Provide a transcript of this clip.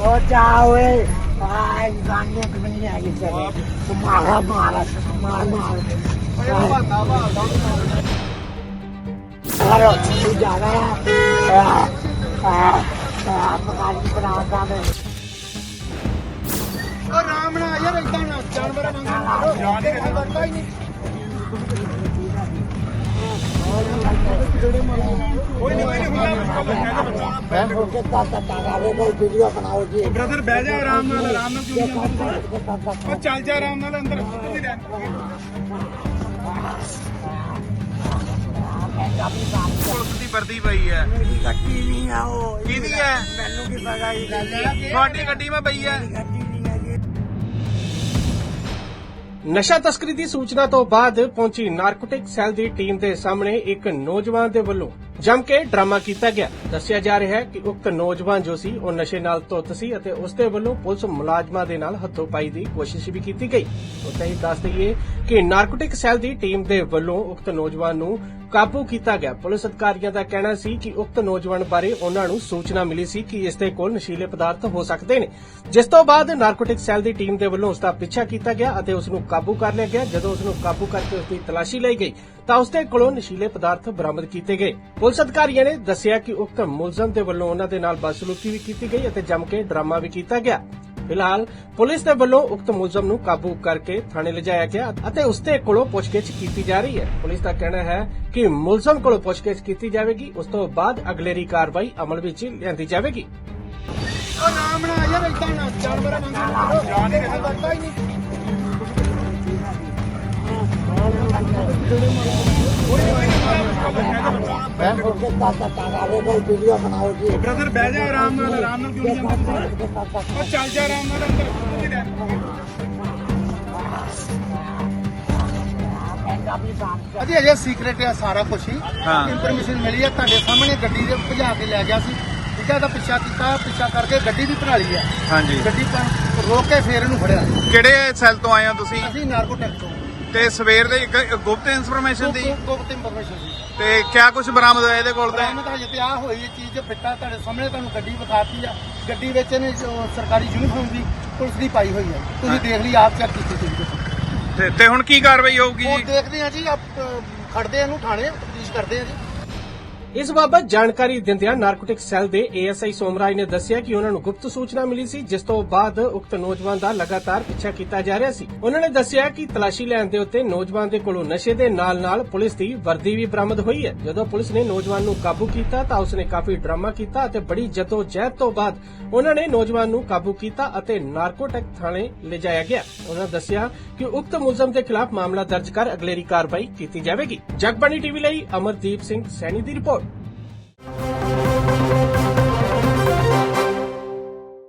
ਉਹ ਓਏ ਆਈ ਗਾਣੇ ਕਿ ਨਹੀਂ ਆ ਗਈ ਤੇ ਮਾਰਾ ਮਾਰਾ ਮਾਰ ਮਾਰ ਅਰੇ ਤੂੰ ਜਾ ਰਿਹਾ ਆ ਆ ਆ ਪਕਾਈ ਬਣਾਉਂਦਾ ਮੈਂ ਉਹ ਰਾਮ ਨਾ ਯਾਰ ਇਦਾਂ ਨਾ ਜਾਨਵਰਾਂ ਵਾਂਗੂ ਜਾਨ ਹੀ ਕਿਸੇ ਵਰਤਾ ਹੀ ਨਹੀਂ ਕੋਈ ਨਹੀਂ ਕੋਈ ਨਹੀਂ ਹੁੰਦਾ ਕੇ ਤਾਂ ਤਾਂ ਤਾਰੇ ਕੋਈ ਵੀਡੀਓ ਬਣਾਓ ਜੀ। ਬ੍ਰਦਰ ਬਹਿ ਜਾ ਆਰਾਮ ਨਾਲ ਆਰਾਮ ਨਾਲ ਕਿਉਂ ਨਹੀਂ ਉਹ ਚੱਲ ਜਾ ਆਰਾਮ ਨਾਲ ਅੰਦਰ ਦੀ ਵਰਦੀ ਪਈ ਹੈ। ਗੱਡੀ ਨਹੀਂ ਆਓ ਕਿਹਦੀ ਹੈ? ਮੈਨੂੰ ਕੀ ਪਤਾ ਇਹ ਗੱਲ ਹੈ? ਤੁਹਾਡੀ ਗੱਡੀ ਮੈਂ ਪਈ ਹੈ। ਨਸ਼ਾ ਤਸਕਰੀ ਦੀ ਸੂਚਨਾ ਤੋਂ ਬਾਅਦ ਪਹੁੰਚੀ ਨਾਰਕੋਟਿਕ ਸੈੱਲ ਦੀ ਟੀਮ ਦੇ ਸਾਹਮਣੇ ਇੱਕ ਨੌਜਵਾਨ ਦੇ ਵੱਲੋਂ ਜੰਮ ਕੇ ਡਰਾਮਾ ਕੀਤਾ ਗਿਆ। ਦੱਸਿਆ ਜਾ ਰਿਹਾ ਹੈ ਕਿ ਉਕਤ ਨੌਜਵਾਨ ਜੋ ਸੀ, ਉਹ ਨਸ਼ੇ ਨਾਲ ਧੁੱਤ ਸੀ ਅਤੇ ਉਸ ਦੇ ਵੱਲੋਂ ਪੁਲਿਸ ਮੁਲਾਜ਼ਮਾਂ ਦੇ ਨਾਲ ਹੱਥੋਂ-ਪਾਈ ਦੀ ਕੋਸ਼ਿਸ਼ ਵੀ ਕੀਤੀ ਗਈ। ਉੱਥੇ ਹੀ ਦੱਸ ਦਈਏ ਕਿ ਨਾਰਕੋਟਿਕ ਸੈੱਲ ਦੀ ਟੀਮ ਦੇ ਵੱਲੋਂ ਉਕਤ ਨੌਜਵਾਨ ਨੂੰ ਕਾਬੂ ਕੀਤਾ ਗਿਆ। ਪੁਲਿਸ ਅਧਿਕਾਰੀਆਂ ਦਾ ਕਹਿਣਾ ਸੀ ਕਿ ਉਕਤ ਨੌਜਵਾਨ ਬਾਰੇ ਉਹਨਾਂ ਨੂੰ ਸੂਚਨਾ ਮਿਲੀ ਸੀ ਕਿ ਇਸ ਦੇ ਕੋਲ ਨਸ਼ੀਲੇ ਪਦਾਰਥ ਹੋ ਸਕਦੇ ਨੇ। ਜਿਸ ਤੋਂ ਬਾਅਦ ਨਾਰਕੋਟਿਕ ਸੈੱਲ ਦੀ ਟੀਮ ਦੇ ਵੱਲੋਂ ਉਸ ਦਾ ਪਿੱਛਾ ਕੀਤਾ ਗਿਆ ਅਤੇ ਉਸ ਨੂੰ ਕਾਬੂ ਕਰ ਲਿਆ ਗਿਆ। ਜਦੋਂ ਉਸ ਨੂੰ ਕਾਬੂ ਕਰਕੇ ਉਸ ਦੀ ਤਲਾਸ਼ੀ ਲਈ ਗਈ, ਤਾਂ ਉਸ ਦੇ ਕੋਲੋਂ ਨਸ਼ੀਲੇ ਪਦਾਰਥ ਬਰਾਮਦ ਕੀਤੇ ਗਏ। ਪੁਲਿਸ ਅਧਿਕਾਰੀਆਂ ਨੇ ਦੱਸਿਆ ਕਿ ਉਕਤ ਮੁਲਜ਼ਮ ਦੇ ਵੱਲੋਂ ਉਹਨਾਂ ਦੇ ਨਾਲ ਬਦਸਲੂਕੀ ਵੀ ਕੀਤੀ ਗਈ ਅਤੇ ਜੰਮ ਕੇ ਡਰਾਮਾ ਵੀ ਕੀਤਾ ਗਿਆ। ਫਿਲਹਾਲ ਪੁਲਿਸ ਦੇ ਵੱਲੋਂ ਉਕਤ ਮੁਲਜ਼ਮ ਨੂੰ ਕਾਬੂ ਕਰਕੇ ਥਾਣੇ ਲਿਜਾਇਆ ਗਿਆ ਅਤੇ ਉਸ ਦੇ ਕੋਲੋਂ ਪੁੱਛਗਿੱਛ ਕੀਤੀ ਜਾ ਰਹੀ ਹੈ। ਪੁਲਿਸ ਦਾ ਕਹਿਣਾ ਹੈ ਕਿ ਮੁਲਜ਼ਮ ਕੋਲੋਂ ਪੁੱਛਗਿੱਛ ਕੀਤੀ ਜਾਵੇਗੀ ਉਸ ਤੋਂ ਬਾਅਦ ਅਗਲੇਰੀ ਕਾਰਵਾਈ ਅਮਲ ਵਿੱਚ ਲਿਆਂਦੀ ਜਾਵੇਗੀ। ਉਹ ਰਾਮ ਨਾ ਯਾਰ ਇਦਾਂ ਨਾ। ਜਾਨਵਰਾਂ ਵਾਂਗੂ ਜਾਨ ਹੀ ਕਿਸੇ ਵਰਤਾ ਹੀ ਨਹੀਂ। ਮੈਂ ਹੋ ਕੇ ਤਾਂ ਤਾਂ ਤਾਰੇ ਕੋਈ ਵੀਡੀਓ ਬਣਾਓ ਜੀ ਬ੍ਰਦਰ ਬਹਿ ਜਾ ਆਰਾਮ ਨਾਲ ਆਰਾਮ ਨਾਲ ਕਿਉਂ ਨਹੀਂ ਉਹ ਚੱਲ ਜਾ ਆਰਾਮ ਨਾਲ ਅੰਦਰ ਨਹੀਂ ਅਜੇ ਅਜੇ ਸੀਕ੍ਰੇਟ ਆ ਸਾਰਾ ਕੁਝ ਹੀ। ਹਾਂ। ਇਨਫੋਰਮੇਸ਼ਨ ਮਿਲੀ ਆ ਤੁਹਾਡੇ ਸਾਹਮਣੇ ਗੱਡੀ ਦੇ ਭਜਾ ਕੇ ਲੈ ਗਿਆ ਸੀ। ਠੀਕ ਹੈ ਇਹਦਾ ਪਿੱਛਾ ਕੀਤਾ ਪਿੱਛਾ ਕਰਕੇ ਗੱਡੀ ਵੀ ਭਰਾ ਲਈ ਆ। ਹਾਂਜੀ। ਗੱਡੀ ਤਾਂ ਰੋਕ ਕੇ ਫੇਰ ਇਹਨੂੰ ਫੜਿਆ। ਕਿਹੜੇ ਸੈੱਲ ਤੋਂ ਆਏ ਹੋ ਤੁਸੀਂ? ਅਸੀਂ ਨਾਰਕੋ ਟੈਕ ਤੋਂ। ਤੇ ਸਵੇਰ ਦੇ ਇੱਕ ਗੁਪਤ ਇਨਫੋਰਮੇਸ਼ਨ ਦੀ? ਗੁਪਤ ਇਨਫੋਰਮੇਸ਼ਨ ਸੀ। ਤੇ ਕਿਆ ਕੁਝ ਬਰਾਮਦ ਹੋਇਆ ਇਹਦੇ ਕੋਲ ਤੇ? ਬਰਾਮਦ ਹਜੇ ਤੇ ਆ ਹੋਈ ਇਹ ਚੀਜ਼ ਫਿੱਟਾ ਤੁਹਾਡੇ ਸਾਹਮਣੇ ਤੁਹਾਨੂੰ ਗੱਡੀ ਵਿਖਾਤੀ ਆ। ਗੱਡੀ ਵਿੱਚ ਇਹਨੇ ਜੋ ਸਰਕਾਰੀ ਯੂਨੀਫਾਰਮ ਦੀ ਪੁਲਿਸ ਦੀ ਪਾਈ ਹੋਈ ਹੈ ਤੁਸੀਂ ਦੇਖ ਲਈ ਆਪ ਚੈੱਕ ਕੀਤੀ ਸੀ ਤੇ- ਤੇ ਹੁਣ ਕੀ ਕਾਰਵਾਈ ਹੋਊਗੀ ਉਹ ਜੀ? ਦੇਖਦੇ ਆ ਜੀ ਆਪ ਅ, ਖੜਦੇ ਆ ਇਹਨੂੰ ਥਾਣੇ ਤਫਤੀਸ਼ ਕਰਦੇ ਆ ਜੀ। ਇਸ ਬਾਬਤ ਜਾਣਕਾਰੀ ਦਿੰਦਿਆਂ ਨਾਰਕੋਟਿਕ ਸੈੱਲ ਦੇ ਏਐਸਆਈ ਸੋਮਰਾਜ ਨੇ ਦੱਸਿਆ ਕਿ ਉਹਨਾਂ ਨੂੰ ਗੁਪਤ ਸੂਚਨਾ ਮਿਲੀ ਸੀ, ਜਿਸ ਤੋਂ ਬਾਅਦ ਉਕਤ ਨੌਜਵਾਨ ਦਾ ਲਗਾਤਾਰ ਪਿੱਛਾ ਕੀਤਾ ਜਾ ਰਿਹਾ ਸੀ। ਉਹਨਾਂ ਨੇ ਦੱਸਿਆ ਕਿ ਤਲਾਸ਼ੀ ਲੈਣ ਦੇ ਉੱਤੇ ਨੌਜਵਾਨ ਦੇ ਕੋਲੋਂ ਨਸ਼ੇ ਦੇ ਨਾਲ-ਨਾਲ ਪੁਲਿਸ ਦੀ ਵਰਦੀ ਵੀ ਬਰਾਮਦ ਹੋਈ ਹੈ। ਜਦੋਂ ਪੁਲਿਸ ਨੇ ਨੌਜਵਾਨ ਨੂੰ ਕਾਬੂ ਕੀਤਾ ਤਾਂ ਉਸਨੇ ਕਾਫੀ ਡਰਾਮਾ ਕੀਤਾ ਅਤੇ ਬੜੀ ਜਹਿਦ ਤੋਂ ਬਾਅਦ ਉਹਨਾਂ ਨੇ ਨੌਜਵਾਨ ਨੂੰ ਕਾਬੂ ਕੀਤਾ ਅਤੇ ਨਾਰਕੋਟਿਕ ਥਾਣੇ ਲਿਜਾਇਆ ਗਿਆ। ਉਹਨਾਂ ਦੱਸਿਆ ਕਿ ਉਕਤ ਮੁਲਜ਼ਮ ਦੇ ਖਿਲਾਫ ਮਾਮਲਾ ਦਰਜ ਕਰ ਅਗਲੇਰੀ ਕਾਰਵਾਈ ਕੀਤੀ ਜਾਵੇਗੀ। ਜਗਬਾਣੀ ਟੀਵੀ ਲਈ ਅਮਰਦੀਪ ਸਿੰਘ ਸੈਣੀ ਦੀ ਰਿਪੋਰਟ। Thank you.